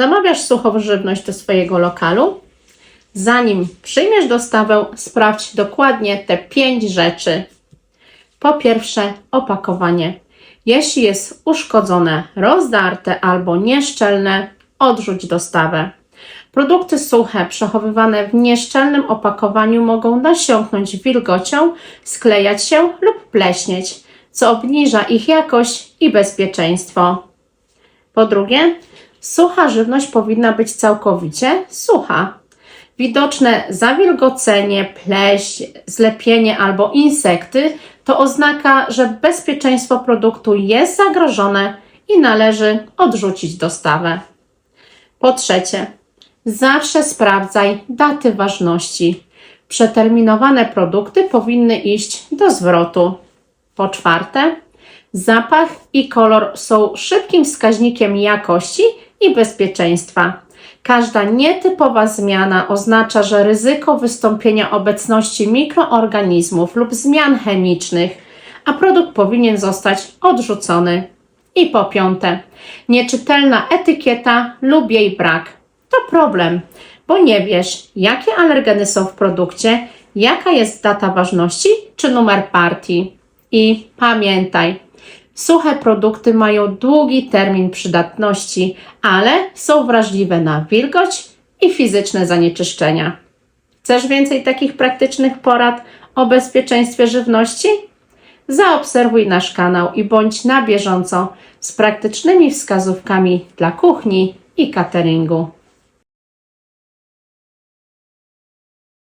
Zamawiasz suchą żywność do swojego lokalu? Zanim przyjmiesz dostawę, sprawdź dokładnie te pięć rzeczy. Po pierwsze, opakowanie. Jeśli jest uszkodzone, rozdarte albo nieszczelne, odrzuć dostawę. Produkty suche przechowywane w nieszczelnym opakowaniu mogą nasiąknąć wilgocią, sklejać się lub pleśnieć, co obniża ich jakość i bezpieczeństwo. Po drugie, sucha żywność powinna być całkowicie sucha. Widoczne zawilgocenie, pleśń, zlepienie albo insekty to oznaka, że bezpieczeństwo produktu jest zagrożone i należy odrzucić dostawę. Po trzecie, zawsze sprawdzaj daty ważności. Przeterminowane produkty powinny iść do zwrotu. Po czwarte, zapach i kolor są szybkim wskaźnikiem jakości i bezpieczeństwa. Każda nietypowa zmiana oznacza, że ryzyko wystąpienia obecności mikroorganizmów lub zmian chemicznych, a produkt powinien zostać odrzucony. I po piąte, nieczytelna etykieta lub jej brak. To problem, bo nie wiesz, jakie alergeny są w produkcie, jaka jest data ważności czy numer partii. I pamiętaj, suche produkty mają długi termin przydatności, ale są wrażliwe na wilgoć i fizyczne zanieczyszczenia. Chcesz więcej takich praktycznych porad o bezpieczeństwie żywności? Zaobserwuj nasz kanał i bądź na bieżąco z praktycznymi wskazówkami dla kuchni i cateringu.